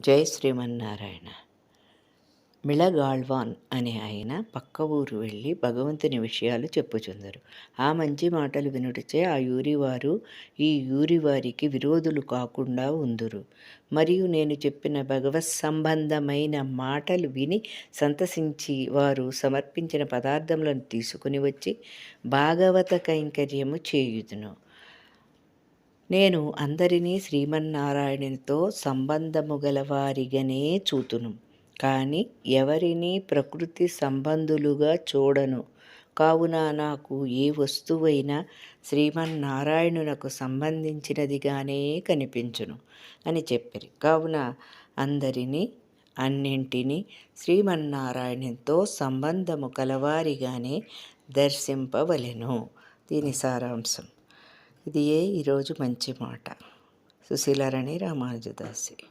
జై శ్రీమన్నారాయణ. మిళగాళ్వాన్ అనే ఆయన పక్క ఊరు వెళ్ళి భగవంతుని విషయాలు చెప్పుచుందరు. ఆ మంచి మాటలు వినుటచే ఆ యూరివారు ఈ యూరివారికి విరోధులు కాకుండా ఉందురు. మరియు నేను చెప్పిన భగవత్ సంబంధమైన మాటలు విని సంతసించి వారు సమర్పించిన పదార్థములను తీసుకుని వచ్చి భాగవత కైంకర్యము చేయుదును. నేను అందరినీ శ్రీమన్నారాయణునితో సంబంధము గలవారిగానే చూతును. కానీ ఎవరిని ప్రకృతి సంబంధులుగా చూడను. కావున నాకు ఏ వస్తువైనా శ్రీమన్నారాయణునకు సంబంధించినదిగానే కనిపించును అని చెప్పారు. కావున అందరినీ అన్నింటినీ శ్రీమన్నారాయణునితో సంబంధము కలవారిగానే దర్శింపవలెను. దీని సారాంశం. ఇది ఏ ఈరోజు మంచి మాట. సుశీలారాణి రామానుజదాసి.